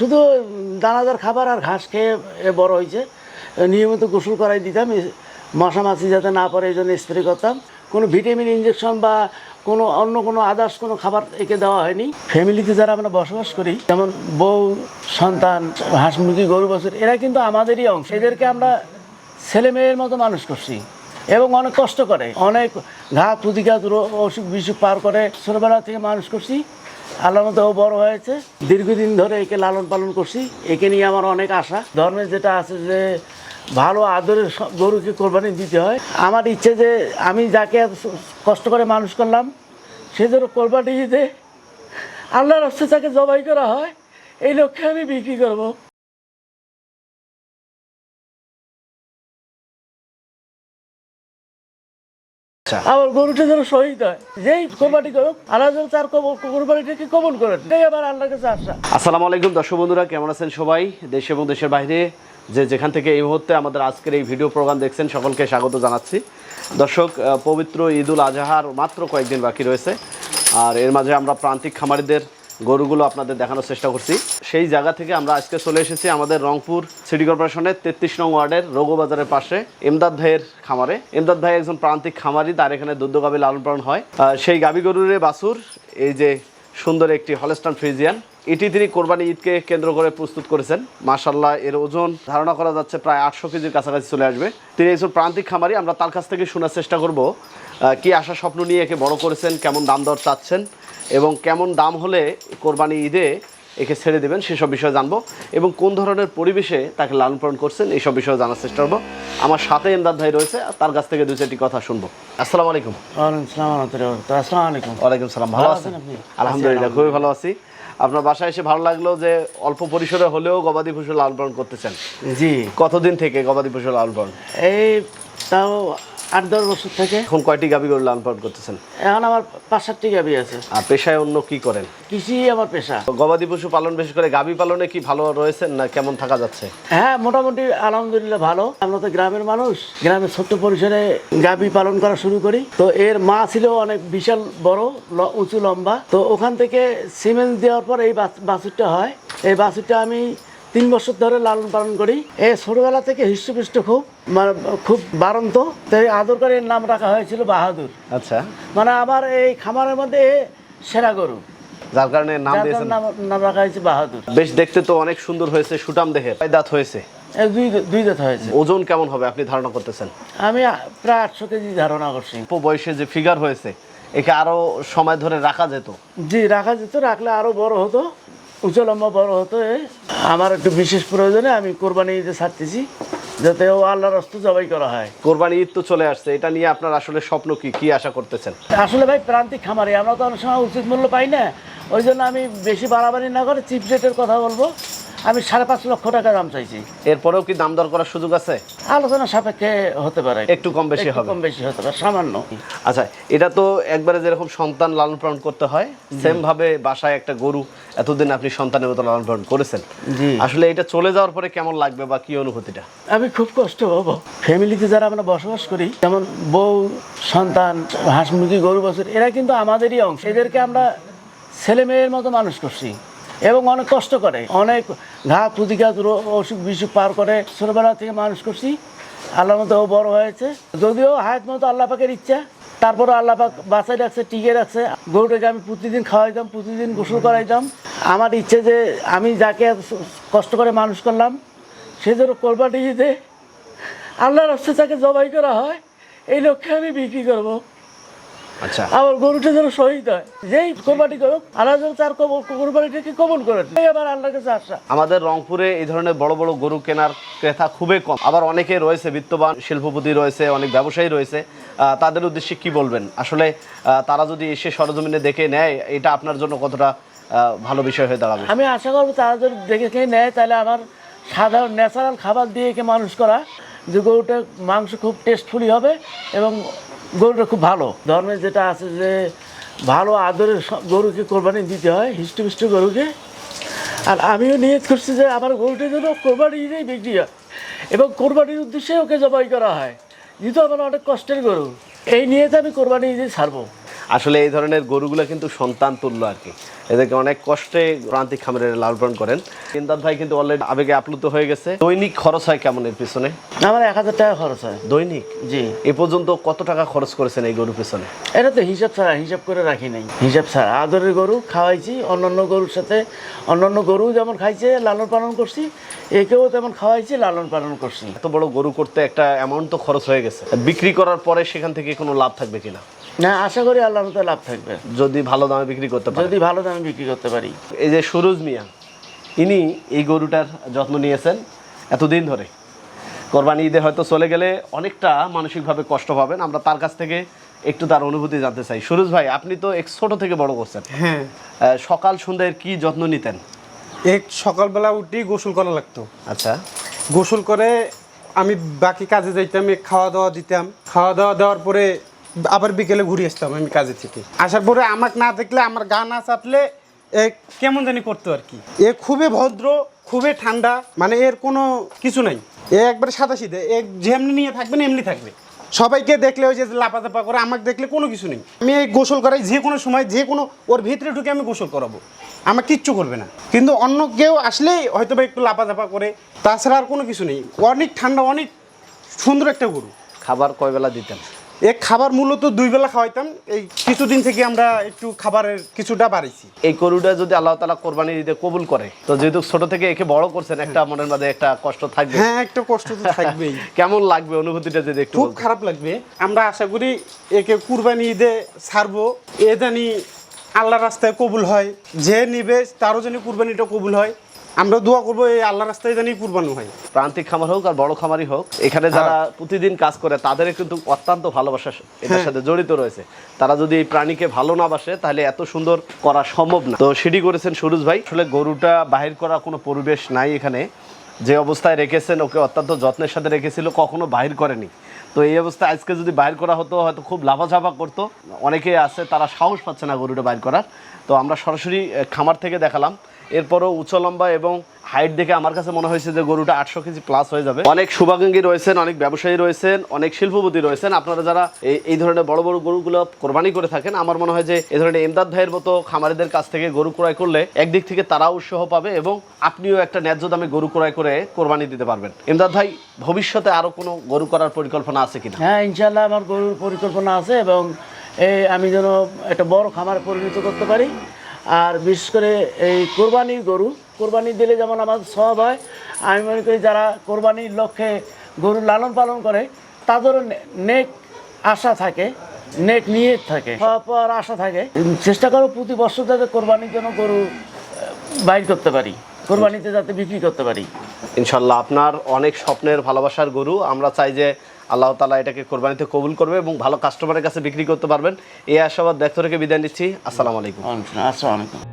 শুধু দানাদার খাবার আর ঘাস খেয়ে বড় হয়েছে। নিয়মিত গোসল করাই দিতাম, এ- মশা মাছি যাতে না পড়ে এই জন্য স্প্রে করতাম। কোনো ভিটামিন ইঞ্জেকশন বা কোনো অন্য কোনো আদার্স কোনো খাবার একে দেওয়া হয়নি। ফ্যামিলিতে যারা আমরা বসবাস করি, যেমন বউ, সন্তান হাঁস মুরগি গরু, বছর, এরা কিন্তু আমাদেরই অংশ। এদেরকে আমরা ছেলে মেয়ের মতো মানুষ করছি এবং অনেক কষ্ট করে, অনেক ঘা প্রতিঘাত অসুখ বিসুখ পার করে ছোটবেলা থেকে মানুষ করছি। আল্লাহ তো বড় হয়েছে। দীর্ঘদিন ধরে একে লালন পালন করছি। একে নিয়ে আমার অনেক আশা। ধর্মের যেটা আছে যে ভালো আদরের গরুকে কোরবানি দিতে হয়। আমার ইচ্ছে যে আমি যাকে কষ্ট করে মানুষ করলাম, সে যেন কোরবানি দিতে। আল্লাহর হস্তে তাকে জবাই করা হয়। এই লক্ষ্যে আমি বিক্রি করব। আচ্ছা। আবার গরুটা যেন শহীদ হয়। যেই কোরবানি করুক আল্লাহ যেন তার কোরবানিটাকে কবল করে এটাই আবার আল্লাহর কাছে আশা। আসসালামু আলাইকুম দর্শক বন্ধুরা কেমন আছেন সবাই? দেশ এবং দেশের বাইরে যে যেখান থেকে এই মুহূর্তে আমাদের আজকের এই ভিডিও প্রোগ্রাম দেখছেন সকলকে স্বাগত জানাচ্ছি। দর্শক পবিত্র ঈদুল আজহার মাত্র কয়েকদিন বাকি রয়েছে। আর এর মাঝে আমরা প্রান্তিক খামারিদের গরুগুলো আপনাদের দেখানোর চেষ্টা করছি। সেই জায়গা থেকে আমরা আজকে চলে এসেছি আমাদের রংপুর সিটি কর্পোরেশনের তেত্রিশ নং ওয়ার্ডের রোগবাজারের পাশে এমদাদ ভাইয়ের খামারে। এমদাদ ভাই একজন প্রান্তিক খামারি, তার এখানে দুধ গাভী লালন পালন হয়। সেই গাভী গরুরে বাছুর, এই যে সুন্দর একটি হলস্টান ফ্রিজিয়ান এটি তিনি কোরবানি ঈদকে কেন্দ্র করে প্রস্তুত করেছেন। মাশাল্লাহ এর ওজন ধারণা করা যাচ্ছে প্রায় আটশো কেজির কাছাকাছি চলে আসবে। তিনি একজন প্রান্তিক খামারি আমরা তার কাছ থেকে শোনার চেষ্টা করব কি আশা স্বপ্ন নিয়ে একে বড় করেছেন কেমন দাম দর চাচ্ছেন এবং কেমন দাম হলে কোরবানি ঈদে একে ছেড়ে দেবেন সেসব বিষয়ে জানব এবং কোন ধরনের পরিবেশে তাকে লালন পালন করছেন এইসব বিষয়ে জানার চেষ্টা করব। আমার সাথে এমদাদ ভাই রয়েছে তার কাছ থেকে দু চারটি কথা শুনব। আসসালামু আলাইকুম। ওয়ালাইকুম আসসালাম আলাইকুম। ওয়ালাইকুম সালাম ভালো আছেন? আলহামদুলিল্লাহ। খুবই ভালো আছি। আপনার বাসায় এসে ভালো লাগল যে অল্প পরিসরে হলেও গবাদি পশু লালন পালন করতেছেন? জি। কতদিন থেকে গবাদি পশু লালন পালন? এই তাও আট দশ বছর থেকে। এখন কয়টি গাবি গরু লালন পালন করতেছেন? এখন আমার পাঁচ সাতটি গাবি আছে। আর পেশায় অন্য কি করেন? কৃষি আমার পেশা। গবাদি পশু পালন বেশি করে গাবি পালনে কি ভালো রয়েছেন না কেমন থাকা যাচ্ছে? হ্যাঁ মোটামুটি আলহামদুলিল্লাহ ভালো। আমরা তো গ্রামের মানুষ। গ্রামের ছোট্ট পরিসরে গাবি পালন করা শুরু করি। তো এর মা ছিল অনেক বিশাল বড় উঁচু লম্বা। তো ওখান থেকে সিমেন্ট দেওয়ার পর এই বাছ- বাছুরটা হয়। এই বাছুরটা আমি তিন বছর ধরে লালন পালন করি। এ ছোটবেলা থেকে হৃষ্টপুষ্ট খুব মানে খুব বারন্ত তাই আদর করে এর নাম রাখা হয়েছিল বাহাদুর। আচ্ছা। মানে আমার এই খামারের মধ্যে সেরা গরু। যার কারণে নাম দিয়েছেন নাম রাখা হয়েছে বাহাদুর। বেশ দেখতে তো অনেক সুন্দর হয়েছে সুটাম দেহের। দাঁত হয়েছে? দুই দাঁত হয়েছে। ওজন কেমন হবে আপনি ধারণা করতেছেন? আমি প্রায় আটশো কেজি ধারণা করছি। বয়সে যে ফিগার হয়েছে একে আরও সময় ধরে রাখা যেত। জি রাখা যেত রাখলে আরও বড় হতো উঁচু লম্বা বড় হতো। আমার একটু বিশেষ প্রয়োজনে আমি কোরবানি ঈদে ছাড়তেছি যাতে ও আল্লাহর রস্ত জবাই করা হয়। কোরবানি ঈদ তো চলে আসছে এটা নিয়ে আপনার আসলে স্বপ্ন কি? কি আশা করতেছেন? আসলে ভাই প্রান্তিক খামারে আমরা তো অনেক সময় উচিত মূল্য পাই না ওই জন্য আমি বেশি বাড়াবাড়ি না করে চিপ রেটের কথা বলব। আমি সাড়ে পাঁচ লক্ষ টাকা দাম চাইছি। এরপরেও কি দাম দর করার সুযোগ আছে? আলোচনা সাপেক্ষে হতে পারে। একটু কম বেশি হবে। কম বেশি হতে পারে সামান্য। আচ্ছা এটা তো একবারে যেরকম সন্তান লালন পালন করতে হয় সেম ভাবে বাসায় একটা গরু এতদিন আপনি সন্তানের মতো লালন পালন করেছেন আসলে এটা চলে যাওয়ার পরে কেমন লাগবে বা কি অনুভূতিটা? আমি খুব কষ্ট পাবো। ফ্যামিলিতে যারা আমরা বসবাস করি যেমন বউ সন্তান হাঁস মুরগি গরু বছর এরা কিন্তু আমাদেরই অংশ। এদেরকে আমরা ছেলে মেয়ের মতো মানুষ করছি এবং অনেক কষ্ট করে অনেক ঘা প্রতিঘাত অসুখ বিসুখ পার করে ছোটবেলা থেকে মানুষ করছি। আল্লাহ মতো বড় হয়েছে। যদিও হায়াত মতো আল্লাহ পাকের ইচ্ছা তারপরে আল্লাহ পাক বাঁচাই রাখছে টিকে রাখছে। গরুটাকে আমি প্রতিদিন খাওয়াইতাম, প্রতিদিন গোসল করাইতাম। আমার ইচ্ছে যে আমি যাকে কষ্ট করে মানুষ করলাম, সে যেন কোরবানি ঈদে আল্লাহর হস্তে তাকে জবাই করা হয়, এই লক্ষ্যে আমি বিক্রি করব। আচ্ছা। আবার গরুটা যেন শহীদ হয়। যেই কোরবানি করুক আল্লাহ যেন তার কোরবানিটাকে কবল করে এই আবার আল্লাহর কাছে আশা আমাদের রংপুরে এই ধরনের বড় বড় গরু কেনার ক্রেতা খুবই কম। আবার অনেকে রয়েছে বিত্তবান শিল্পপতি রয়েছে অনেক ব্যবসায়ী রয়েছে। তাদের উদ্দেশ্যে কি বলবেন? আসলে তারা যদি এসে সরজমিনে দেখে নেয় এটা আপনার জন্য কতটা ভালো বিষয় হয়ে দাঁড়াবে? আমি আশা করব তারা যদি দেখে খেয়ে নেয় তাহলে আমার সাধারণ ন্যাচারাল খাবার দিয়ে একে মানুষ করা। যে গরুটা মাংস খুব টেস্টফুলি হবে এবং গরুটা খুব ভালো। ধর্মে যেটা আছে যে ভালো আদরের গরুকে কোরবানি দিতে হয়, হিষ্টপুষ্ট গরুকে। আর আমিও নিয়ত করছি যে আমার গরুটা যেন কোরবানি দিয়েই বিক্রি হয় এবং কোরবানির উদ্দেশ্যে ওকে জবাই করা হয়। যেহেতু আমার অনেক কষ্টের গরু, এই নিয়ে আমি কোরবানি দিয়ে ছাড়বো। আসলে এই ধরনের গরুগুলো কিন্তু সন্তান তুল্য আর কি। এদেরকে অনেক কষ্টে প্রান্তিক খামারে লালন পালন করেন। ইমদাদ ভাই কিন্তু অলরেডি আবেগে আপ্লুত হয়ে গেছে। দৈনিক খরচ হয় কেমন এর পিছনে? আমার এক হাজার টাকা খরচ হয়। দৈনিক? জি। এ পর্যন্ত কত টাকা খরচ করেছেন এই গরুর পিছনে? এটা তো হিসাব ছাড়া হিসাব করে রাখি নাই। হিসাব ছাড়া। আদরের গরু খাওয়াইছি অন্যান্য গরুর সাথে অন্যান্য গরু যেমন খাইছে লালন পালন করছি একেও তেমন খাওয়াইছি লালন পালন করছি। এত বড় গরু করতে একটা অ্যামাউন্ট তো খরচ হয়ে গেছে। বিক্রি করার পরে সেখান থেকে কোনো লাভ থাকবে কিনা? না আশা করি আল্লাহর মতো লাভ থাকবে। যদি ভালো দামে বিক্রি করতে পারি। যদি ভালো দামে বিক্রি করতে পারি। এই যে সুরজ মিয়া ইনি এই গরুটার যত্ন নিয়েছেন এতদিন ধরে। কোরবানি ঈদে হয়তো চলে গেলে অনেকটা মানসিকভাবে কষ্ট পাবেন। আমরা তার কাছ থেকে একটু তার অনুভূতি জানতে চাই। সুরজ ভাই আপনি তো এক ছোট থেকে বড় করছেন। হ্যাঁ। সকাল সন্ধ্যায় কি যত্ন নিতেন? এক সকালবেলা উঠি গোসল করা লাগতো। আচ্ছা। গোসল করে আমি বাকি কাজে যাইতাম খাওয়া দাওয়া দিতাম। খাওয়া দাওয়া দেওয়ার পরে আবার বিকেলে ঘুরে আসতাম আমি কাজে থেকে। আসার পরে আমাকে না দেখলে, আমার গা না চাপলে কেমন জানি করতো আর কি। এ খুবই ভদ্র, খুবই ঠান্ডা মানে এর কোনো কিছু নাই। এ একবারে সাদা সিধে, এ যেমনি নিয়ে থাকবে না, এমনি থাকবে। সবাইকে দেখলে ওই যে লাপাতাপা করে, আমাকে দেখলে কোনো কিছু নেই। আমি এই গোসল করাই, যে কোনো সময়, যে কোনো, ওর ভিতরে ঢুকে আমি গোসল করাবো। আমার কিচ্ছু করবে না। কিন্তু অন্য কেউ আসলেই হয়তো বা একটু লাপাতাপা করে, তাছাড়া আর কোনো কিছু নেই। অনেক ঠান্ডা, অনেক সুন্দর একটা গরু। খাবার কয় বেলা দিতেন? এ খাবার মূলত দুই বেলা খাওয়াইতাম। এই কিছুদিন থেকে আমরা একটু খাবারের কিছুটা বাড়াইছি। এই গরুটা যদি আল্লাহ তালা কোরবানি ঈদে কবুল করে তো যেহেতু ছোট থেকে একে বড় করছেন একটা মনের মধ্যে একটা কষ্ট থাকবে। হ্যাঁ একটা কষ্ট তো থাকবেই। কেমন লাগবে অনুভূতিটা যদি একটু খুব খারাপ লাগবে। আমরা আশা করি একে কুরবানি ঈদে ছাড়বো। এ জানি আল্লাহ রাস্তায় কবুল হয়। যে নিবে তারও জানি কোরবানিটা কবুল হয়। আমরা দোয়া করব এই আল্লাহ রাস্তায় জানি কুরবানি হয়। প্রান্তিক খামার হোক আর বড় খামারই হোক এখানে যারা প্রতিদিন কাজ করে তাদের কিন্তু অত্যন্ত ভালোবাসা এটার সাথে জড়িত রয়েছে। তারা যদি এই প্রাণীকে ভালো না বাসে তাহলে এত সুন্দর করা সম্ভব না। তো সেটি করেছেন সুরজ ভাই। আসলে গরুটা বাহির করা কোনো পরিবেশ নাই এখানে। যে অবস্থায় রেখেছেন ওকে অত্যন্ত যত্নের সাথে রেখেছিল কখনো বাহির করেনি। তো এই অবস্থায় আজকে যদি বাইর করা হতো হয়তো খুব লাফাঝাফা করতো। অনেকে আছে তারা সাহস পাচ্ছে না গরুটা বাইর করার। তো আমরা সরাসরি খামার থেকে দেখালাম। এরপরও উচ্চ লম্বা এবং হাইট দেখে আমার কাছে মনে হয়েছে যে গরুটা আটশো কেজি প্লাস হয়ে যাবে। অনেক শুভাকাঙ্ক্ষী রয়েছেন, অনেক ব্যবসায়ী রয়েছেন, অনেক শিল্পপতি রয়েছেন। আপনারা যারা এই ধরনের বড় বড় গরুগুলো কোরবানি করে থাকেন, আমার মনে হয় যে এই ধরনের এমদাদ ভাইয়ের মতো খামারিদের কাছ থেকে গরু ক্রয় করলে একদিক থেকে তারাও উৎসাহ পাবে এবং আপনিও একটা ন্যায্য দামে গরু ক্রয় করে কোরবানি দিতে পারবেন। এমদাদ ভাই, ভবিষ্যতে আরও কোনো গরু করার পরিকল্পনা আছে কিনা? হ্যাঁ ইনশাল্লাহ আমার গরুর পরিকল্পনা আছে এবং আমি যেন একটা বড় খামারে পরিণত করতে পারি। আর বিশেষ করে এই কোরবানির গরু, কোরবানি দিলে যেমন আমার সব হয়, আমি মনে করি যারা কোরবানির লক্ষ্যে গরু লালন পালন করে, তাদেরও নেক আশা থাকে, নেক নিয়ে থাকে পাওয়ার আশা থাকে। চেষ্টা করো প্রতি বছর যাতে কোরবানির জন্য গরু বাইর করতে পারি, কোরবানিতে যাতে বিক্রি করতে পারি। ইনশাল্লাহ, আপনার অনেক স্বপ্নের ভালোবাসার গরু, আমরা চাই যে আল্লাহ তালা এটাকে কোরবানিতে কবুল করবে এবং ভালো কাস্টমারের কাছে বিক্রি করতে পারবেন। এই আশাবাদ ব্যক্ত রেখে বিদায় নিচ্ছি। আসসালামু আলাইকুম। আসসালামু আলাইকুম।